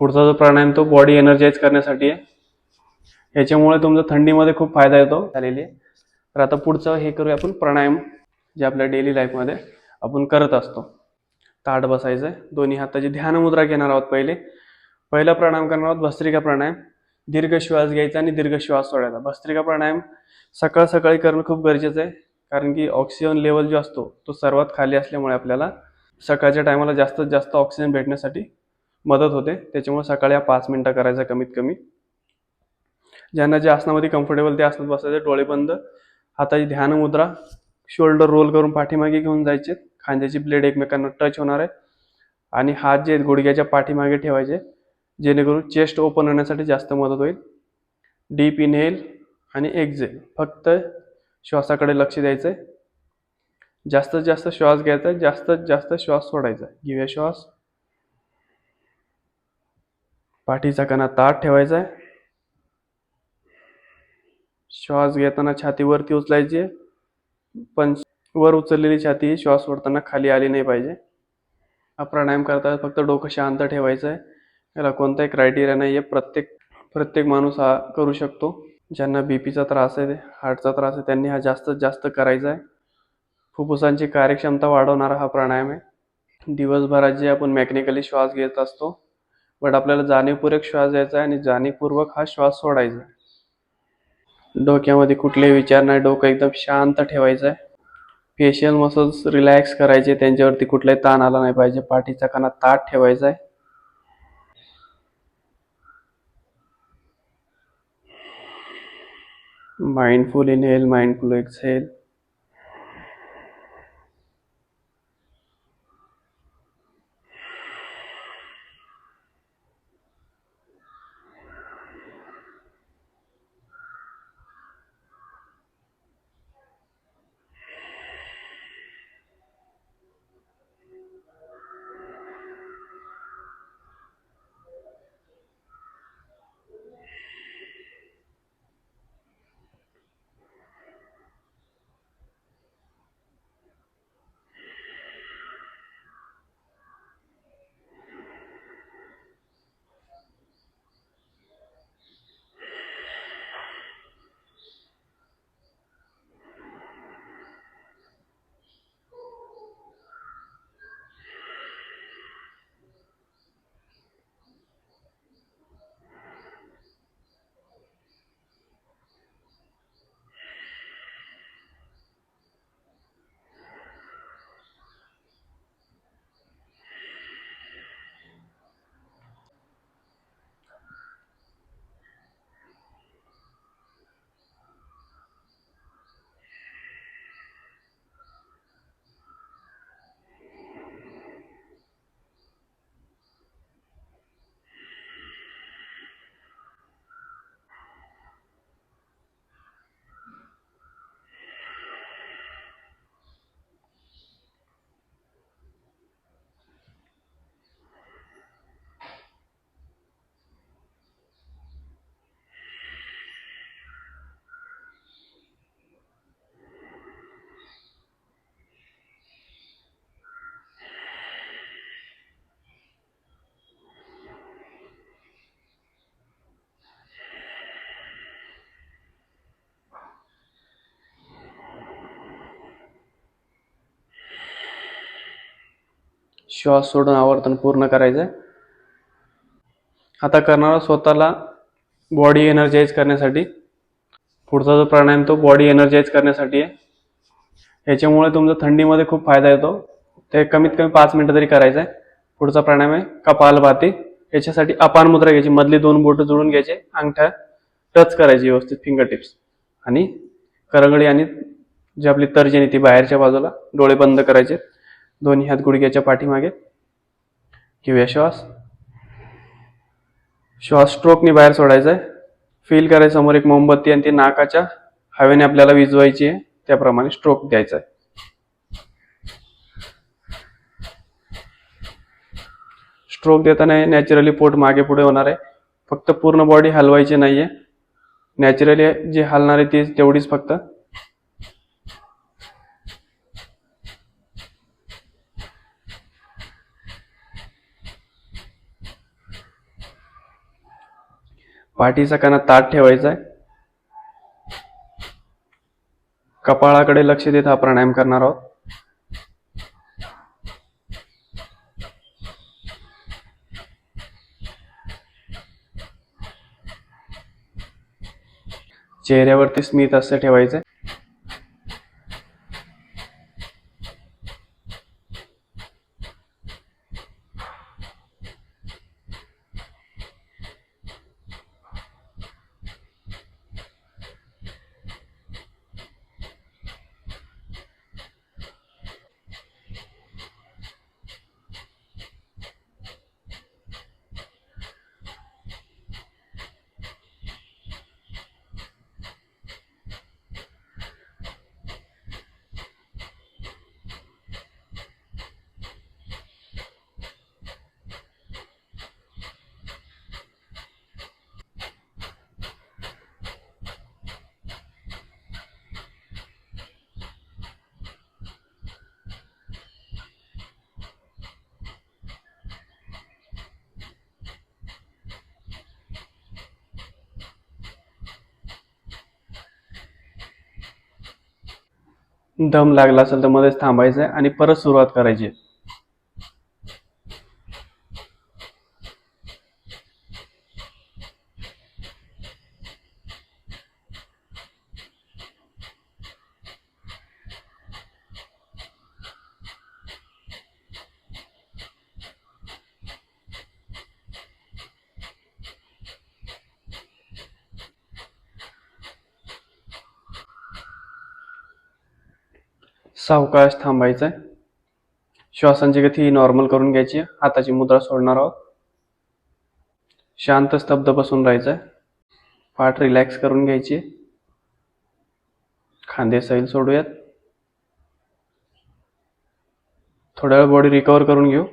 पुढचा जो प्राणायाम तो बॉडी एनर्जाईज करण्यासाठी आहे. याच्यामुळे तुमचा थंडीमध्ये खूप फायदा येतो. झालेली आहे. तर आता पुढचं हे करूया आपण प्राणायाम जे आपल्या डेली लाईफमध्ये आपण करत असतो. ताट बसायचं आहे दोन्ही हाताची ध्यानमुद्रा घेणार आहोत पहिले. पहिला प्राणायाम करणार आहोत भस्त्रिका प्राणायाम. दीर्घ श्वास घ्यायचा आणि दीर्घ श्वास सोडायचा. भस्त्रिका प्राणायाम सकाळ सकाळी करणं खूप गरजेचं आहे. कारण की ऑक्सिजन लेवल जो असतो तो सर्वात खाली असल्यामुळे आपल्याला सकाळच्या टायमाला जास्तीत जास्त ऑक्सिजन भेटण्यासाठी मदत होते. त्याच्यामुळे सकाळी हा पाच मिनटं करायचा कमीत कमी. ज्यांना जे आसनामध्ये कम्फर्टेबल ते आसनात बसायचे डोळे बंद हाताची ध्यान मुद्रा शोल्डर रोल करून पाठीमागे घेऊन जायचे. खांद्याची ब्लेड एकमेकांना टच होणार आहे आणि हात जे आहेत गुडघ्याच्या पाठीमागे ठेवायचे जेणेकरून चेस्ट ओपन होण्यासाठी जास्त मदत होईल. डीप इनहेल आणि एक्झेल फक्त श्वासाकडे लक्ष द्यायचं आहे जास्तीत जास्त श्वास घ्यायचा आहे. जास्तीत जास्त श्वास सोडायचा आहे. घेऊया श्वास. पाठीचा कणा ताट ठेवायचा आहे. श्वास घेताना छाती वरती उचलायची पण वर उचललेली छाती श्वास सोडताना खाली आली नाही पाहिजे. हा प्राणायाम करताना फक्त डोकं शांत ठेवायचं आहे. याला कोणताही क्रायटेरिया नाही आहे. प्रत्येक प्रत्येक माणूस हा करू शकतो. ज्यांना बी पीचा त्रास आहे हार्टचा त्रास आहे त्यांनी हा जास्तीत जास्त करायचा आहे. फुफ्फुसांची कार्यक्षमता वाढवणारा हा प्राणायाम आहे. दिवसभरात जे आपण मेकॅनिकली श्वास घेत असतो बट आपल्याला जाणीवपूर्वक श्वास घ्यायचा आहे आणि जाणीवपूर्वक हा श्वास सोडायचा आहे. डोक्यामध्ये कुठलेही विचार नाही डोकं एकदम शांत ठेवायचं आहे. फेशियल मसल्स रिलॅक्स करायचे त्यांच्यावरती कुठलाही ताण आला नाही पाहिजे. पाठीचा कणा ताट ठेवायचा आहे. माइंडफुल इनहेल माइंडफुल एक्सहेल श्वास सोडून आवर्तन पूर्ण करायचं आहे. आता करणारा स्वतःला बॉडी एनर्जाईज करण्यासाठी पुढचा जो प्राणायाम तो बॉडी एनर्जाईज करण्यासाठी आहे. याच्यामुळे तुमचा थंडीमध्ये खूप फायदा येतो. ते कमीत कमी पाच मिनटं तरी करायचं आहे. पुढचा प्राणायाम आहे कपालभाती याच्यासाठी अपान मुद्रा घ्यायची. मधली दोन बोटं जोडून घ्यायचे. अंगठ्या टच करायची व्यवस्थित. फिंगर टिप्स आणि करंगडी आणि जी आपली तर्जनी ती बाहेरच्या बाजूला डोळे बंद करायचे. दोन्ही हात गुडघ्याच्या पाठीमागे. घेऊया श्वास. श्वास स्ट्रोकने बाहेर सोडायचा आहे. फील करायचं समोर एक मोमबत्ती आणि ती नाकाच्या हवेने आपल्याला विजवायची आहे. त्याप्रमाणे स्ट्रोक द्यायचा आहे. स्ट्रोक देताना नॅचरली पोट मागे पुढे होणार आहे. फक्त पूर्ण बॉडी हलवायची नाही आहे नॅचरली जे हलणार आहे ती तेवढीच फक्त पाठीचा कणा ताट ठेवायचा आहे कपाळाकडे लक्ष देत हा प्राणायाम करणार आहोत. चेहऱ्यावरती स्मित असं ठेवायचं दम लागला असेल तर मध्येच थांबायचं आहे आणि परत सुरुवात करायची सावकाश थांबायचं आहे श्वासांची गती नॉर्मल करून घ्यायची. हाताची मुद्रा सोडणार आहोत. शांत स्तब्ध बसून राहायचं आहे पाठ रिलॅक्स करून घ्यायची. खांदे सैल सोडूयात. थोड्या वेळ बॉडी रिकवर करून घेऊ.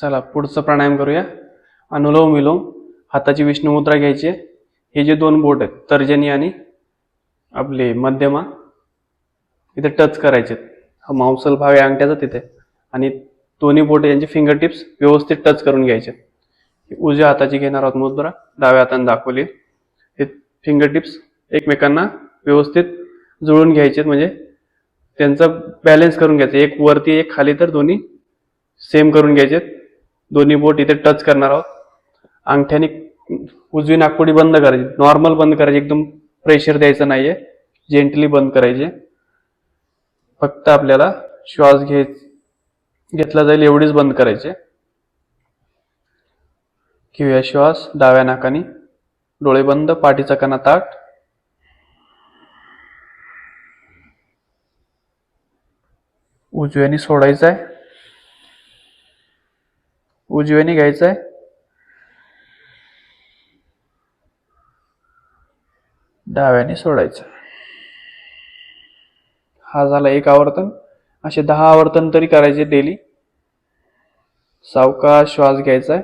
चला पुढचं प्राणायाम करूया. अनुलोम विलोम हाताची विष्णू मुद्रा घ्यायची. आहे. हे जे दोन बोट आहेत तर्जनी आणि आपले मध्यमा इथे टच करायचे. हा मांसल भाग आहे अंगठ्याचा तिथे. आणि दोन्ही बोट यांचे फिंगर टिप्स व्यवस्थित टच करून घ्यायचे. उजव्या हाताची घेणार आहोत मुद्रा डाव्या हाताने दाखवली. हे फिंगर टिप्स एकमेकांना व्यवस्थित जुळून घ्यायचे म्हणजे त्यांचा बॅलन्स करून घ्यायचं. एक वरती एक खाली तर दोन्ही सेम करून घ्यायचे. दोन्ही बोट इथे टच करणार आहोत. अंगठ्याने उजवी नागपुडी बंद करायची. नॉर्मल बंद करायची. एकदम प्रेशर द्यायचं नाहीये. जेंटली बंद करायचे. फक्त आपल्याला श्वास घे घेतला जाईल एवढीच बंद करायचे. घेऊया श्वास. डाव्या नाकाने डोळे बंद पाठीचा कणा ताट. उजव्याने सोडायचं आहे उजव्याने घ्यायचं आहे डाव्याने सोडायचं हा झाला एक आवर्तन. असे दहा आवर्तन तरी करायचे डेली सावकाश श्वास घ्यायचा आहे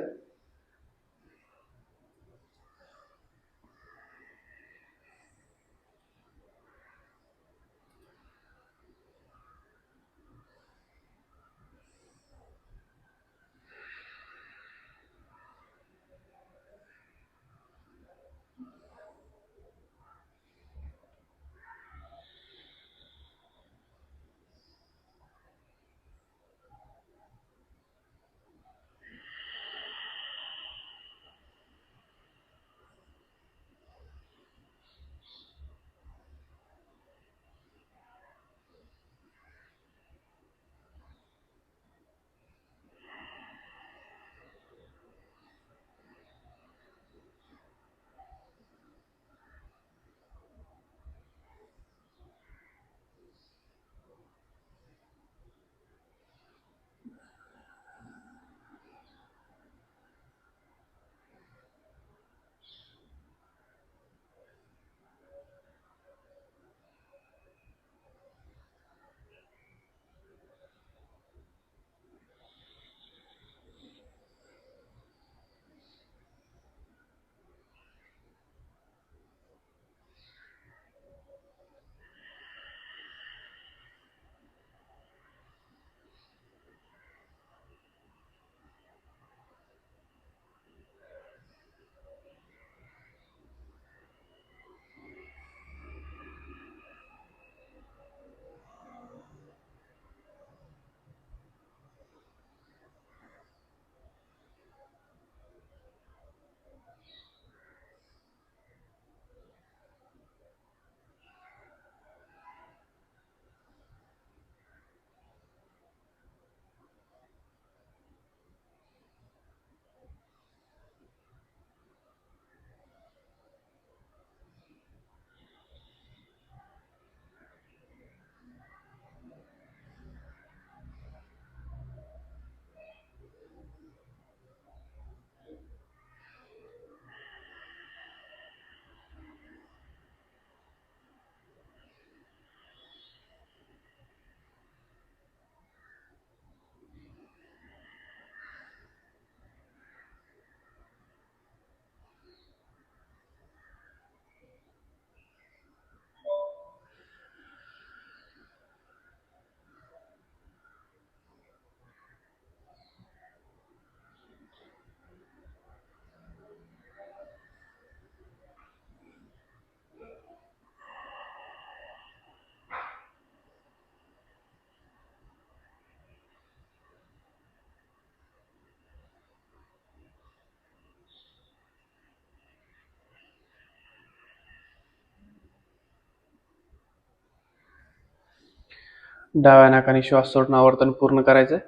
डाव्या नाकाने श्वास सोडणं आवर्तन पूर्ण करायचं.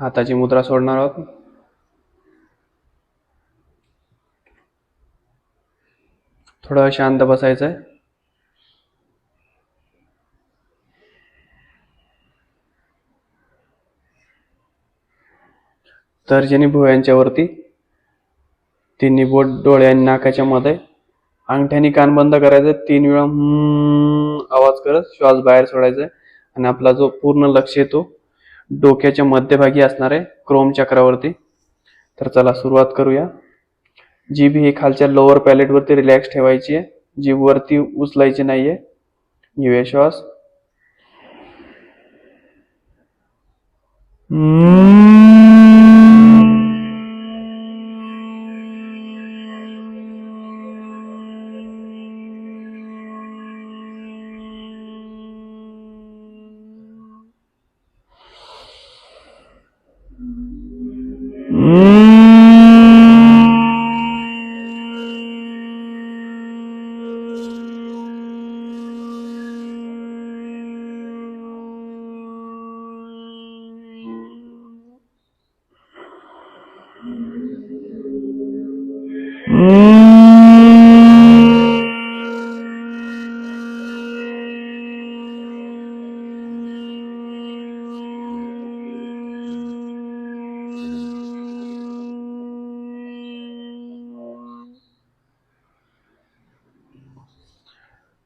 हाताची मुद्रा सोडणार आहोत. थोडं शांत बसायचं आहे तर्जनी भुवयांच्या वरती तिन्ही बोट डोळ्या आणि नाकाच्या मध्ये अंगठ्याने कान बंद करायचे तीन वेळा आवाज करत श्वास बाहेर सोडायचा आणि आपला जो पूर्ण लक्ष येतो डोक्याच्या मध्यभागी असणार आहे क्रोम चक्रावरती. तर चला सुरुवात करूया. जीभ ही खालच्या लोअर पॅलेट वरती रिलॅक्स ठेवायची आहे. जीभ वरती उचलायची नाहीये. घेऊया श्वास.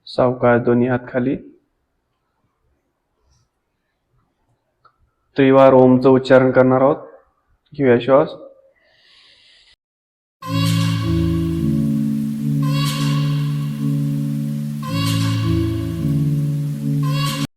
सावकाश दोन्ही हात खाली त्रिवार ओमचं उच्चारण करणार आहोत. घेऊया श्वास.